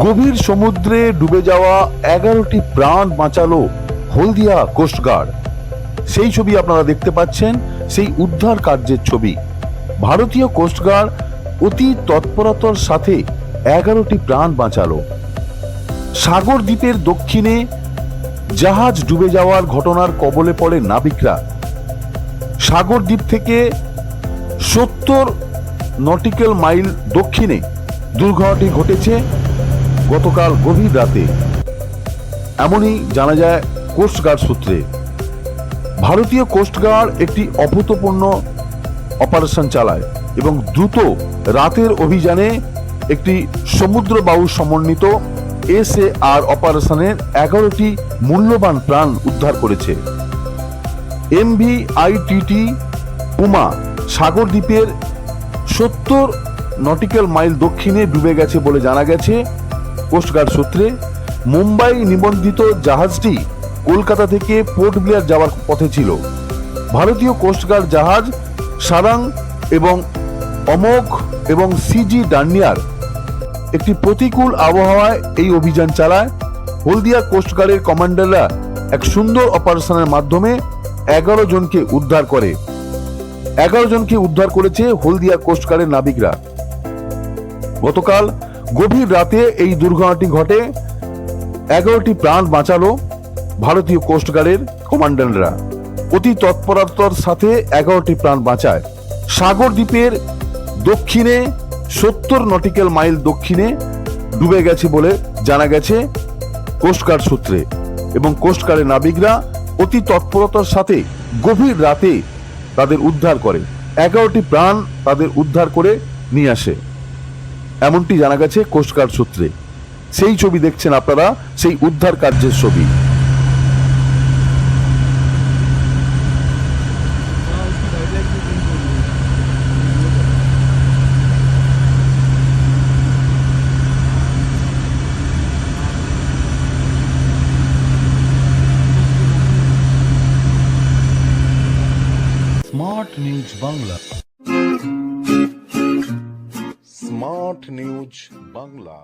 গভীর সমুদ্রে ডুবে যাওয়া এগারোটি প্রাণ বাঁচালো হলদিয়া কোস্টগার্ড সেই ছবি আপনারা দেখতে পাচ্ছেন, সেই উদ্ধার কার্যের ছবি। ভারতীয় কোস্টগার্ড অতি তৎপরতার সাথে এগারোটি প্রাণ বাঁচালো। সাগর দ্বীপের দক্ষিণে জাহাজ ডুবে যাওয়ার ঘটনার কবলে পড়ে নাবিকরা। সাগর দ্বীপ থেকে সত্তর নটিক্যাল মাইল দক্ষিণে দুর্ঘটনাটি ঘটেছে। গতকাল গভীর রাতে এমনই জানা যায় কোস্টগার্ড সূত্রে। ভারতীয় কোস্টগার্ড একটি অভূতপূর্ণ অপারেশন চালায় এবং দ্রুত রাতের অভিযানে একটি সমুদ্র বায়ু সমন্বিত এস এ আর অপারেশনের এগারোটি মূল্যবান প্রাণ উদ্ধার করেছে। এমভি আইটিটি পুমা সাগর দ্বীপের সত্তর নটিক্যাল মাইল দক্ষিণে ডুবে গেছে বলে জানা গেছে। কোস্টগার্ড সূত্রে, মুম্বাই নিবন্ধিত জাহাজটি কলকাতা থেকে পোর্ট ব্লেয়ার যাওয়ার পথে ছিল। ভারতীয় কোস্টগার্ড জাহাজ সারাং এবং অমোঘ এবং সিজি ডান্ডিয়ার একটি প্রতিকূল আবহাওয়ায় এই অভিযান চালায়। হলদিয়া কোস্টগার্ডের কমান্ডাররা এক সুন্দর অপারেশনের মাধ্যমে এগারো জনকে উদ্ধার করে। এগারো জনকে উদ্ধার করেছে হলদিয়া কোস্টগার্ডের নাবিকরা। গতকাল গভীর রাতে এই দুর্ঘটনাটি ঘটে। এগারোটি প্রাণ বাঁচালো ভারতীয় কোস্টগার্ডের কমান্ডাররা অতি তৎপরতার সাথে এগারোটি প্রাণ বাঁচায়। সাগর দ্বীপের দক্ষিণে সত্তর নটিক্যাল মাইল দক্ষিণে ডুবে গেছে বলে জানা গেছে কোস্টগার্ড সূত্রে এবং কোস্টগার্ডের নাবিকরা অতি তৎপরতার সাথে গভীর রাতে তাদের উদ্ধার করে। এগারোটি প্রাণ তাদের উদ্ধার করে নিয়ে আসে। এমনটি জানা গেছে কোস্টগার্ড সূত্রে। সেই ছবি দেখছেন আপনারা, সেই উদ্ধার কার্যের ছবি। Smart News Bangla Smart News Bangla